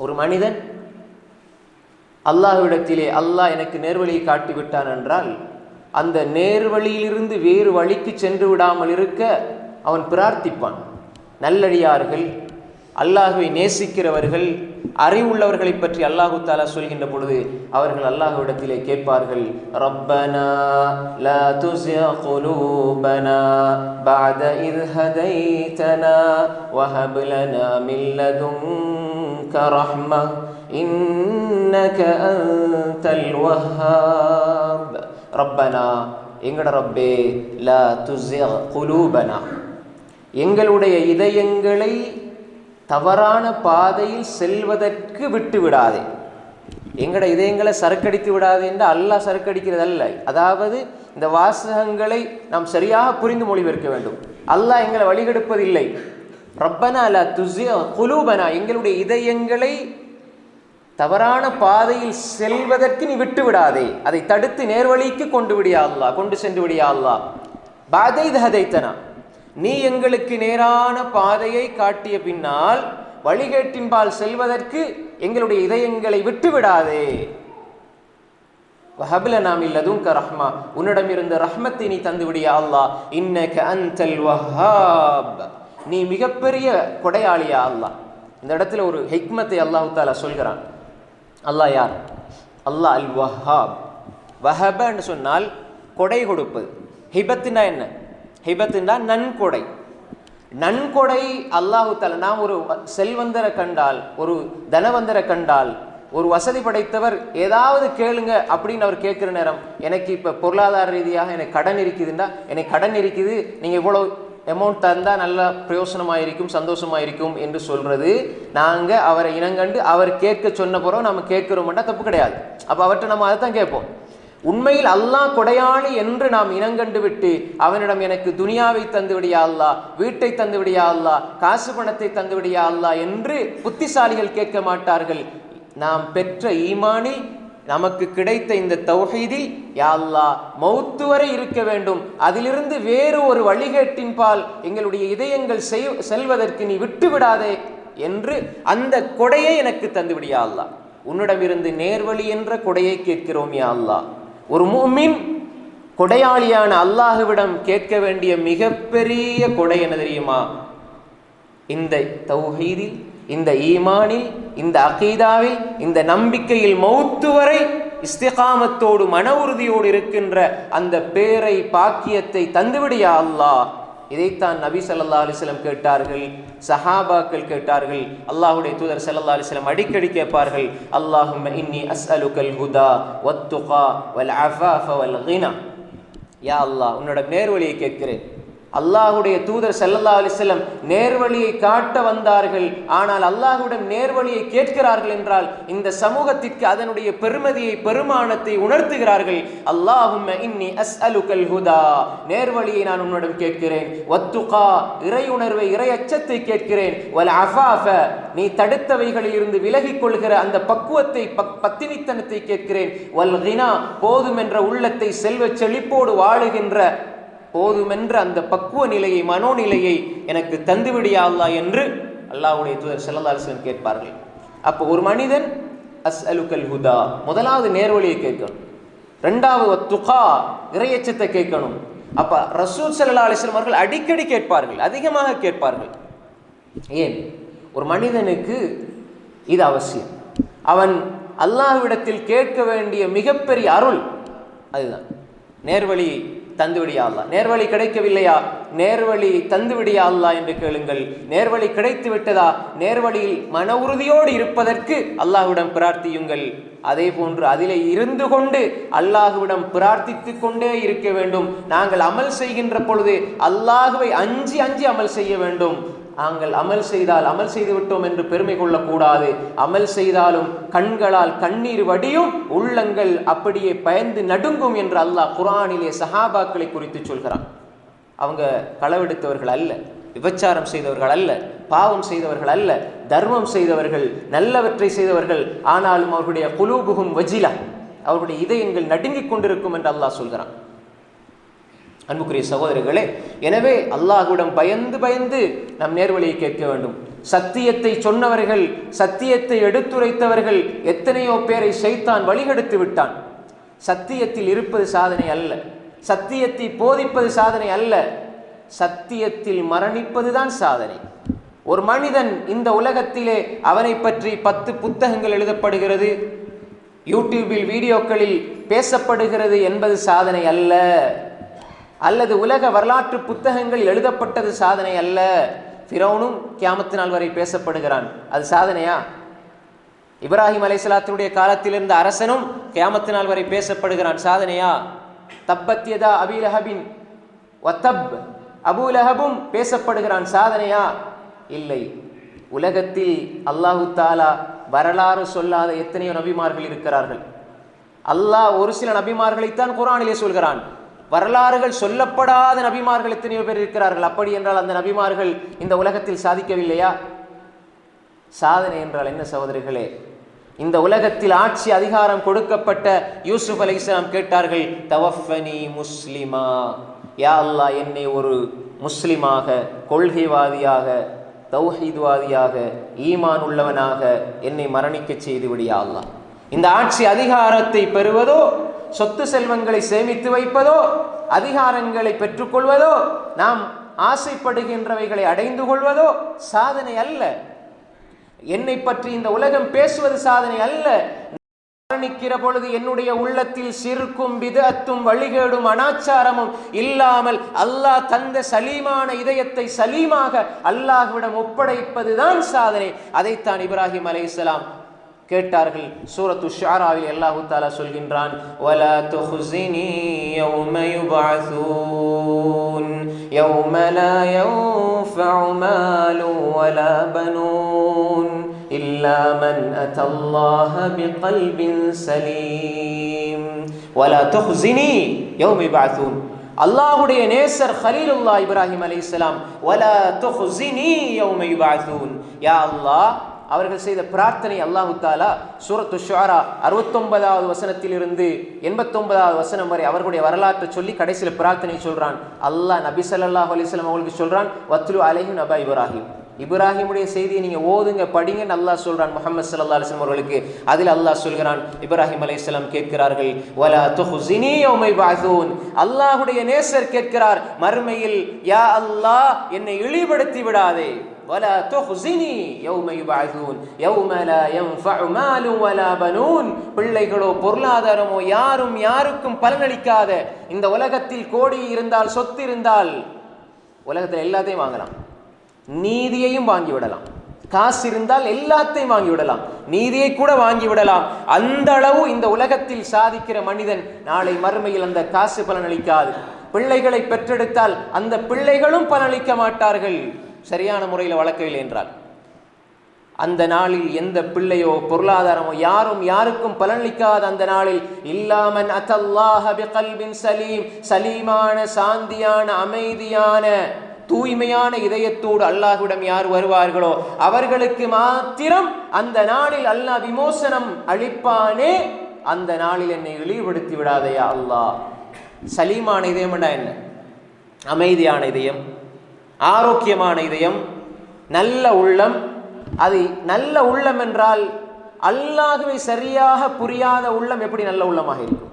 ஒரு மனிதன் அல்லாஹ்விடத்திலே அல்லாஹ் எனக்கு நேர்வழியை காட்டி விட்டான் என்றால் அந்த நேர்வழியிலிருந்து வேறு வழிக்கு சென்று விடாமல் இருக்க அவன் பிரார்த்திப்பான். நல்லடியார்கள் அல்லாஹுவை நேசிக்கிறவர்கள் அறிவுள்ளவர்களை பற்றி அல்லாஹு தாலா சொல்கின்ற பொழுது அவர்கள் அல்லாஹுவிடத்திலே கேட்பார்கள் ரப்பனா லா துஸிய குலூபனா பஅத இத் ஹதைதனா வஹப் லனா மின் منك رحمة إنك أنت الوهاب. ரப்பனா எங்கட ரப்பே லா துசிய குலூபனா எங்களுடைய இதயங்களை தவறான பாதையில் செல்வதற்கு விட்டு விடாதே. எங்கட இதயங்களை சரக்கடித்து விடாதே என்று அல்லாஹ் சரக்கடிக்கிறது அல்ல அதாவது இந்த வாசகங்களை நாம் சரியாக புரிந்து மொழிபெயர்க்க வேண்டும். அல்லாஹ் எங்களை வழிகெடுப்பதில்லை. ரப்பனா லா துஸிய குலூபனா எங்களுடைய இதயங்களை தவறான பாதையில் செல்வதற்கு நீ விட்டு விடாதே. அதை தடுத்து நேர்வழிக்கு கொண்டு விடியா கொண்டு சென்று விடியா அல்லாஹ். பாதை ஹதைத்தனா. நீ எங்களுக்கு நேரான பாதையை காட்டிய பின்னால் வழிகேட்டின்பால் செல்வதற்கு எங்களுடைய இதயங்களை விட்டு விடாதே. வஹபில நாம் இல்லதும் ரஹ்மா உன்னிடம் இருந்த ரஹ்மத்தை நீ தந்து விடியா இன்ன இன்னக அன்தல் வஹாப். நீ மிகப்பெரிய கொடையாளியா அல்லாஹ் இந்த இடத்துல ஒரு ஹிக்மத்தை அல்லாஹு தாலா சொல்கிறான். அல்லாஹ் யார்? அல்லாஹ் அல் வஹாப் வஹபன்னு சொன்னால் கொடை கொடுப்பது. ஹிபத்துனா என்ன? ஹிபத்துனா நன்கொடை. நன்கொடை அல்லாஹு தாலா நாம் ஒரு செல்வந்தரை கண்டால் ஒரு தனவந்தரை கண்டால் ஒரு வசதி படைத்தவர் ஏதாவது கேளுங்க அப்படின்னு அவர் கேட்குற நேரம் எனக்கு இப்போ பொருளாதார ரீதியாக எனக்கு கடன் இருக்குதுன்னா எனக்கு கடன் இருக்குது நீங்கள் இவ்வளோ அமௌண்ட் தந்தால் நல்லா பிரயோசனமாயிருக்கும் இருக்கும் என்று சொல்கிறது நாங்கள் அவரை இனங்கண்டு அவர் கேட்க சொன்ன பிறகு நம்ம கேட்குறோம்னா தப்பு கிடையாது. அப்போ அவர்கிட்ட நம்ம அதை தான் கேட்போம். உண்மையில் அல்லாஹ் கொடையாளி என்று நாம் இனங்கண்டு விட்டு அவனிடம் எனக்கு துனியாவை தந்து விடியா அல்லா வீட்டை தந்து விடியா அல்லா காசு பணத்தை தந்து விடியா அல்லா என்று புத்திசாலிகள் கேட்க மாட்டார்கள். நாம் பெற்ற ஈமானில் நமக்கு கிடைத்த இந்த தௌஹீதில் யா அல்லாஹ் மௌத்து வரை இருக்க வேண்டும். அதிலிருந்து வேறு ஒரு வழிகேட்டின் பால் எங்களுடைய இதயங்கள் செய் செல்வதற்கு நீ விட்டு விடாதே என்று அந்த கொடையை எனக்கு தந்து விடியா உன்னிடமிருந்து நேர்வழி என்ற கொடையை கேட்கிறோம் யா ஒரு மூமின் கொடையாளியான அல்லாஹுவிடம் கேட்க வேண்டிய மிகப்பெரிய கொடை என தெரியுமா? இந்த தௌஹீதில் இந்த ஈமானில் இந்த அகீதாவில் இந்த நம்பிக்கையில் மௌத்து வரை இஸ்திகாமத்தோடு மன உறுதியோடு இருக்கின்ற அந்த பேரை பாக்கியத்தை தந்துவிடியா அல்லாஹ். இதைத்தான் நபி சல்லா அலிஸ்லம் கேட்டார்கள் சஹாபாக்கள் கேட்டார்கள் அல்லாஹுடைய தூதர் சல்லா அலிஸ்லம் அடிக்கடி கேட்பார்கள் அல்லாஹும் இன்னி அஸ்அலுக்கல் ஹுதா வத்துகா வல் அஃபாஃப வல் கினா. யா அல்லாஹ் உன்னோட நேர்வழியை கேட்கிறேன். அல்லாஹுடைய தூதர் சல்லல்லா அலிஸ்லம் நேர்வழியை காட்ட வந்தார்கள். ஆனால் அல்லாஹுடன் நேர்வழியை கேட்கிறார்கள் என்றால் இந்த சமூகத்திற்கு அதனுடைய பெருமதியை பெருமானத்தை உணர்த்துகிறார்கள். அல்லாஹும் இன்னி அஸ் அலுகல் ஹுதா. நேர்வழியை நான் உன்னிடம் கேட்கிறேன். ஒத்துகா இறை உணர்வை இறை அச்சத்தை கேட்கிறேன். வல் அஃபாஃப. நீ தடுத்தவைகளில் இருந்து விலகிக் கொள்கிற அந்த பக்குவத்தை பக் பத்தினித்தனத்தை கேட்கிறேன். வல் கினா. போதும் என்ற உள்ளத்தை செல்வ செழிப்போடு வாழுகின்ற போதுமென்ற அந்த பக்குவ நிலையை மனோநிலையை எனக்கு தந்துவிடியா அல்லா என்று அல்லாஹுடைய தூதர் செல்லல்லா கேட்பார்கள். அப்போ ஒரு மனிதன் அஸ் அலுக்கல் ஹுதா முதலாவது நேர்வழியை கேட்கணும். ரெண்டாவது துகா இறையச்சத்தை கேட்கணும். அப்ப ரசூல் சல்லா அலிஸ்லம் அவர்கள் அடிக்கடி கேட்பார்கள் அதிகமாக கேட்பார்கள். ஏன்? ஒரு மனிதனுக்கு இது அவசியம். அவன் அல்லாஹ்விடத்தில் கேட்க வேண்டிய மிகப்பெரிய அருள் அதுதான். நேர்வழி தந்துவிடியா அல்லா நேர்வழி கிடைக்கவில்லையா? நேர்வழி தந்துவிடியா அல்லா என்று கேளுங்கள். நேர்வழி கிடைத்து விட்டதா? நேர்வழியில் மன உறுதியோடு இருப்பதற்கு அல்லாஹ்விடம் பிரார்த்தியுங்கள். அதே போன்று அதிலே இருந்து கொண்டு அல்லாஹுவிடம் பிரார்த்தித்து கொண்டே இருக்க வேண்டும். நாங்கள் அமல் செய்கின்ற பொழுது அல்லாஹுவை அஞ்சி அஞ்சி அமல் செய்ய வேண்டும். நாங்கள் அமல் செய்தால் அமல் செய்து விட்டோம் என்று பெருமை கொள்ளக்கூடாது. அமல் செய்தாலும் கண்களால் கண்ணீர் வடியும் உள்ளங்கள் அப்படியே பயந்து நடுங்கும் என்று அல்லாஹ் குரானிலே சஹாபாக்களை குறித்து சொல்கிறான். அவங்க களவெடுத்தவர்கள் அல்ல விபச்சாரம் செய்தவர்கள் அல்ல பாவம் செய்தவர்கள் அல்ல தர்மம் செய்தவர்கள் நல்லவற்றை செய்தவர்கள். ஆனாலும் அவர்களுடைய குலூபுகும் வஜிலா அவருடைய இதயங்கள் நடுங்கிக் கொண்டிருக்கும் என்று அல்லாஹ் சொல்கிறான். அன்புக்குரிய சகோதரர்களே எனவே அல்லாஹுவிடம் பயந்து பயந்து நம் நேர்வழியை கேட்க வேண்டும். சத்தியத்தை சொன்னவர்கள் சத்தியத்தை எடுத்துரைத்தவர்கள் எத்தனையோ பேரை செய்தான் வழிகெடுத்து விட்டான். சத்தியத்தில் இருப்பது சாதனை அல்ல. சத்தியத்தை போதிப்பது சாதனை அல்ல. சத்தியத்தில் மரணிப்பதுதான் சாதனை. ஒரு மனிதன் இந்த உலகத்திலே அவனை பற்றி பத்து புத்தகங்கள் எழுதப்படுகிறது. யூடியூபில் வீடியோக்களில் பேசப்படுகிறது என்பது சாதனை அல்ல. அல்லது உலக வரலாற்று புத்தகங்கள் எழுதப்பட்டது சாதனை அல்ல. ஃபிரௌனும் கியாமத்து நாள் வரை பேசப்படுகிறான். அது சாதனையா? இப்ராஹிம் அலைசலாத்தினுடைய காலத்தில் இருந்த அரசனும் கியாமத்து நாள் வரை பேசப்படுகிறான். சாதனையா? தப்பத்தியதா அபிலஹபின் ஒத்தப் அபுலஹபும் பேசப்படுகிறான். சாதனையா? இல்லை. உலகத்தில் அல்லாஹு தாலா வரலாறு சொல்லாத எத்தனையோ நபிமார்கள் இருக்கிறார்கள். அல்லாஹ் ஒரு சில நபிமார்களைத்தான் குரானிலே சொல்கிறான். வரலாறுகள் சொல்லப்படாத நபிமார்கள் எத்தனையோ பேர் இருக்கிறார்கள். அப்படி என்றால் அந்த நபிமார்கள் இந்த உலகத்தில் சாதிக்கவில்லையா? சாதனை என்றால் என்ன சகோதரிகளே? இந்த உலகத்தில் ஆட்சி அதிகாரம் கொடுக்கப்பட்ட யூசுப் அலி இஸ்லாம் கேட்டார்கள் தவஃபனி முஸ்லிமா? யா அல்லா என்னை ஒரு முஸ்லிமாக கொள்கைவாதியாக தௌஹீத்வாதியாக ஈமான் உள்ளவனாக என்னை மரணிக்க செய்துவிடியா அல்லா இந்த ஆட்சி அதிகாரத்தை பெறுவதோ சொத்து செல்வங்களை சேமித்து வைப்பதோ அதிகாரங்களை பெற்றுக்கொள்வதோ நாம் ஆசைப்படுகின்றவைகளை அடைந்து கொள்வதோ சாதனை அல்ல. என்னை பற்றி இந்த உலகம் பேசுவது சாதனை அல்ல. மரணிக்கிற பொழுது என்னுடைய உள்ளத்தில் சிறுக்கும் விதத்தும் வழிகேடும் அனாச்சாரமும் இல்லாமல் அல்லாஹ் தந்த சலீமான இதயத்தை சலீமாக அல்லாஹ்விடம் ஒப்படைப்பதுதான் சாதனை. அதைத்தான் இப்ராஹிம் அலைஹிஸ்ஸலாம் கேட்டார்கள். சூரத்து ஷாராவில் அல்லாஹு தாலா சொல்கின்றான் வலா துஹ்ஸினி யௌம யுபஅஸூன் யௌம லா யன்ஃபஉ மாலு வலா பனூன் இல்லா மன் அத்தல்லாஹ பிகல்பின் சலீம் வலா துஹ்ஸினி யௌம யுபஅஸூன் அல்லாஹ்வுடைய நேசர் ஹலீலுல்லா இப்ராஹிம் அலைஹிஸ்ஸலாம் வலா துஹ்ஸினி யௌம யுபஅஸூன் யா அல்லாஹ் அவர்கள் செய்த பிரார்த்தனை அல்லாஹு தாலா சூரத்து ஷுவாரா அறுபத்தொன்பதாவது வசனத்திலிருந்து எண்பத்தொன்பதாவது வசனம் வரை அவர்களுடைய வரலாற்றை சொல்லி கடைசியில் பிரார்த்தனை சொல்கிறான் அல்லாஹ் நபி ஸல்லல்லாஹு அலிஸ்லாம் அவங்களுக்கு சொல்கிறான் வத்லு அலைஹி நபா இப்ராஹிம். இப்ராஹிமுடைய செய்தியை நீங்கள் ஓதுங்க படிங்கன்னு அல்லாஹ் சொல்கிறான் முஹம்மது சல்லா அலிஸ்லாம் அவர்களுக்கு. அதில் அல்லாஹ் சொல்கிறான் இப்ராஹிம் அலைஹிஸ்ஸலாம் கேட்கிறார்கள் வலா துஹுசினி யௌம யுபஅஸூன். அல்லாஹ்வுடைய நேசர் கேட்கிறார் மறுமையில் யா அல்லாஹ் என்னை இழிபடுத்தி விடாதே. ولا تخزني يوم يبعثون يوم لا ينفع مال ولا بنون பிள்ளைகளோ பொருளாதாரமோ யாரும் யாருக்கும் பலனளிக்காத இந்த உலகத்தில் கோடி இருந்தால் சொத்து இருந்தால் உலகத்தில் எல்லாத்தையும் வாங்கலாம் நீதியையும் வாங்கி விடலாம் காசு இருந்தால் எல்லாத்தையும் வாங்கி விடலாம் நீதியை கூட வாங்கி விடலாம் அந்த அளவு இந்த உலகத்தில் சாதிக்கிற மனிதன் நாளை மறுமையில் அந்த காசு பலனளிக்காது பிள்ளைகளை பெற்றெடுத்தால் அந்த பிள்ளைகளும் பலனளிக்க மாட்டார்கள் சரியான முறையில் வளர்க்கவில்லை என்றால் அந்த நாளில் எந்த பிள்ளையோ பொருளாதாரமோ யாரும் யாருக்கும் பலனளிக்காத அந்த நாளில் இல்லாமன் அத்தல்லாஹ பிகல்பின் சலீம் சலீமான சாந்தியான அமைதியான தூய்மையான இதயத்தோடு அல்லாஹ்விடம் யார் வருவார்களோ அவர்களுக்கு மாத்திரம் அந்த நாளில் அல்லாஹ் விமோசனம் அளிப்பானே அந்த நாளில் என்னை இழிவுபடுத்தி விடாதையா அல்லாஹ். சலீமான இதயம்டா என்ன? அமைதியான இதயம். ஆரோக்கியமான இதயம் நல்ல உள்ளம். அது நல்ல உள்ளம் என்றால் அல்லாஹுவை சரியாக புரியாத உள்ளம் எப்படி நல்ல உள்ளமாக இருக்கும்?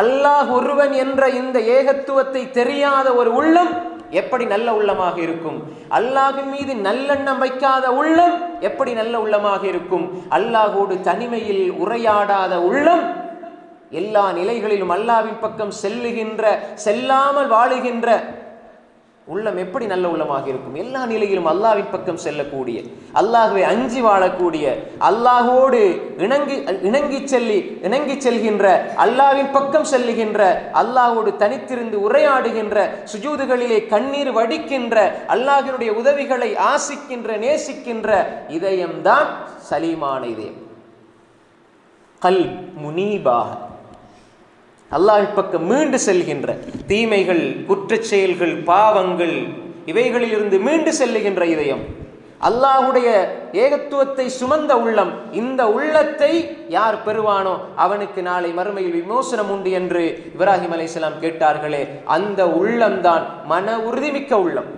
அல்லாஹ் ஒருவன் என்ற இந்த ஏகத்துவத்தை தெரியாத ஒரு உள்ளம் எப்படி நல்ல உள்ளமாக இருக்கும்? அல்லாஹின் மீது நல்லெண்ணம் வைக்காத உள்ளம் எப்படி நல்ல உள்ளமாக இருக்கும்? அல்லாஹோடு தனிமையில் உரையாடாத உள்ளம் எல்லா நிலைகளிலும் அல்லாவின் பக்கம் செல்லுகின்ற செல்லாமல் வாழுகின்ற உள்ளம் எப்படி நல்ல உள்ளமாக இருக்கும்? எல்லா நிலையிலும் அல்லாவின் பக்கம் செல்லக்கூடிய அல்லாஹுவை அஞ்சி வாழக்கூடிய அல்லாஹோடு இணங்கி இணங்கி செல்லி இணங்கி செல்கின்ற அல்லாவின் பக்கம் செல்லுகின்ற அல்லாஹோடு தனித்திருந்து உரையாடுகின்ற சுஜூதுகளிலே கண்ணீர் வடிக்கின்ற அல்லாஹினுடைய உதவிகளை ஆசிக்கின்ற நேசிக்கின்ற இதயம்தான் சலீமான இதயம் கல் முனீபாக. அல்லாஹ் பக்கம் மீண்டு செல்கின்ற தீமைகள் குற்றச் செயல்கள் பாவங்கள் இவைகளில் இருந்து மீண்டு செல்லுகின்ற இதயம். அல்லாஹுடைய ஏகத்துவத்தை சுமந்த உள்ளம் இந்த உள்ளத்தை யார் பெறுவானோ அவனுக்கு நாளை மறுமையில் விமோசனம் உண்டு என்று இப்ராஹிம் அலைஹிஸ்ஸலாம் கேட்டார்களே அந்த உள்ளம்தான் மன உறுதிமிக்க உள்ளம்.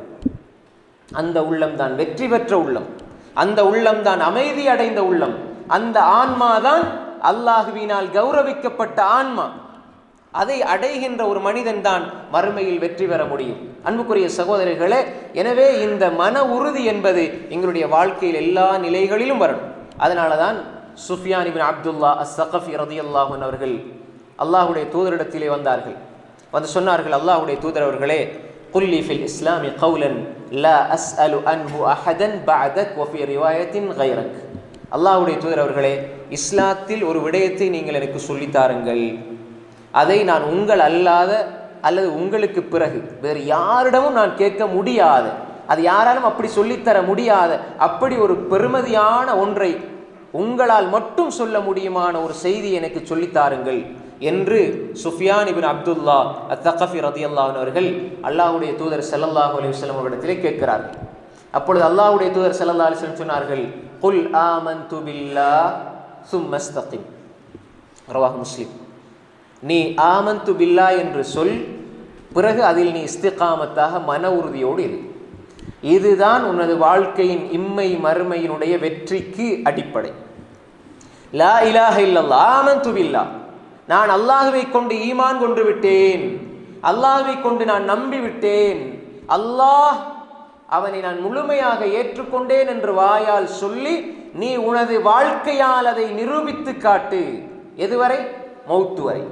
அந்த உள்ளம்தான் வெற்றி பெற்ற உள்ளம். அந்த உள்ளம்தான் அமைதி அடைந்த உள்ளம். அந்த ஆன்மாதான் அல்லாஹுவினால் கௌரவிக்கப்பட்ட ஆன்மா. அதை அடைகின்ற ஒரு மனிதன் தான் மறுமையில் வெற்றி பெற முடியும். அன்புக்குரிய சகோதரர்களே எனவே இந்த மன உறுதி என்பது எங்களுடைய வாழ்க்கையில் எல்லா நிலைகளிலும் வரணும். அதனால தான் Sufyan ibn Abdullah as Thaqafi ரதி அல்லாஹன் அவர்கள் அல்லாஹுடைய தூதரிடத்திலே வந்தார்கள். வந்து சொன்னார்கள் அல்லாஹுடைய தூதர் அவர்களே குல்லி ஃபில் இஸ்லாமி கவுலன் லா அஸ்அலு அன்ஹு அஹதன் பஅதக் வஃபி ரிவாயத்தின் கைரக். அல்லாஹுடைய தூதர் அவர்களே இஸ்லாத்தில் ஒரு விடயத்தை நீங்கள் எனக்கு சொல்லித்தாருங்கள் அதை நான் உங்கள் அல்லாத அல்லது உங்களுக்கு பிறகு வேறு யாரிடமும் நான் கேட்க முடியாது. அது யாராலும் அப்படி சொல்லித்தர முடியாத. அப்படி ஒரு பெருமதியான ஒன்றை உங்களால் மட்டும் சொல்ல முடியுமான ஒரு செய்தி எனக்கு சொல்லித்தாருங்கள் என்று சுஃபியான் இபின் அப்துல்லா அத்தகஃபி ரதி அவர்கள் அல்லாஹுடைய தூதர் ஸல்லல்லாஹு அலைஹி வஸல்லம் அவரிடத்திலே கேட்கிறார்கள் அப்பொழுது அல்லாஹுடைய தூதர் ஸல்லல்லாஹு அலிஸ்லம் சொன்னார்கள் குல் ஆமன் துபில்லா சும்மஸ்தகிம். ரவாஹ் முஸ்லிம். நீ ஆமந்து பில்லா என்று சொல் பிறகு அதில் நீ இஸ்திகாமத்தாக மன உறுதியோடு இரு. இதுதான் உனது வாழ்க்கையின் இம்மை மறுமையினுடைய வெற்றிக்கு அடிப்படை. லா இலாக இல்லல்லா ஆமந்து பில்லா நான் அல்லாஹுவை கொண்டு ஈமான் கொண்டு விட்டேன். அல்லாஹுவை கொண்டு நான் நம்பி விட்டேன். அல்லாஹ் அவனை நான் முழுமையாக ஏற்றுக்கொண்டேன் என்று வாயால் சொல்லி நீ உனது வாழ்க்கையால் அதை நிரூபித்து காட்டு. எதுவரை? மௌத்து வரை.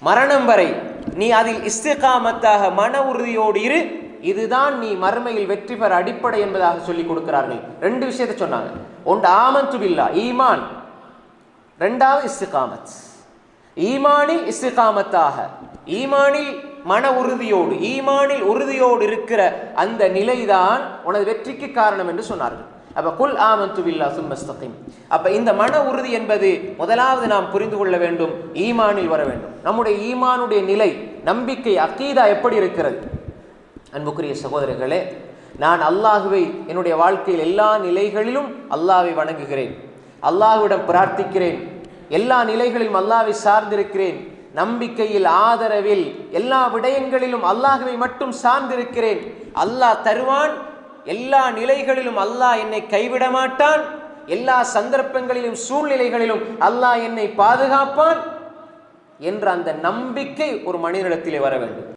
மரணம் வரை நீ அதில் இஸ்திகாமத்தாக மன உறுதியோடு இரு. இதுதான் நீ மறுமையில் வெற்றி பெற அடிப்படை என்பதாக சொல்லி கொடுக்கிறார்கள். ரெண்டு விஷயத்தை சொன்னாங்க. ஒன்று ஆமந்து பில்லா ஈமான். ரெண்டாவது இஸ்திகாமத். ஈமானில் இஸ்திகாமத்தாக ஈமானில் மன உறுதியோடு ஈமானில் உறுதியோடு இருக்கிற அந்த நிலைதான் உனது வெற்றிக்கு காரணம் என்று சொன்னார்கள். அப்போ குல் ஆமந்து பில்லா சும்மஸ்தகிம் அப்போ இந்த மன உறுதி என்பது முதலாவது நாம் புரிந்து கொள்ள வேண்டும் ஈமானில் வர வேண்டும். நம்முடைய ஈமானுடைய நிலை நம்பிக்கை அக்கீதா எப்படி இருக்கிறது? அன்புக்குரிய சகோதரர்களே நான் அல்லாஹுவை என்னுடைய வாழ்க்கையில் எல்லா நிலைகளிலும் அல்லாவை வணங்குகிறேன். அல்லாஹ்விடம் பிரார்த்திக்கிறேன். எல்லா நிலைகளிலும் அல்லாவை சார்ந்திருக்கிறேன். நம்பிக்கையில் ஆதரவில் எல்லா விடயங்களிலும் அல்லாஹுவை மட்டும் சார்ந்திருக்கிறேன். அல்லாஹ் தருவான் எல்லா நிலைகளிலும் அல்லாஹ் என்னை கைவிட மாட்டான் எல்லா சந்தர்ப்பங்களிலும் சூழ்நிலைகளிலும் அல்லாஹ் என்னை பாதுகாப்பான் என்ற அந்த நம்பிக்கை ஒரு மனிதனிடத்திலே வர வேண்டும்.